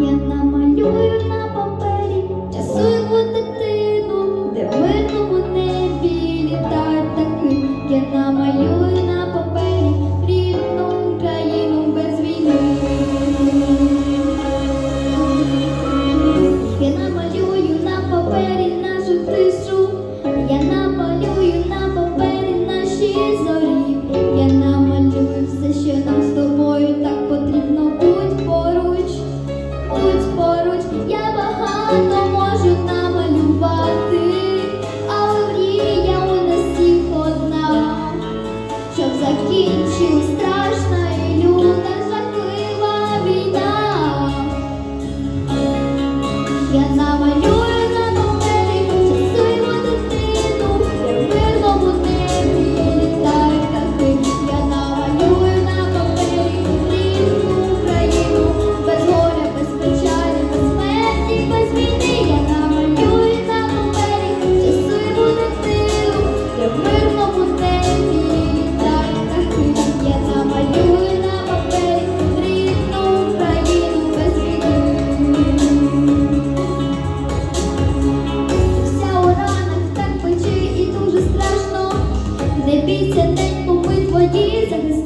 я намалюю на папері, часу його дитину. на praise and his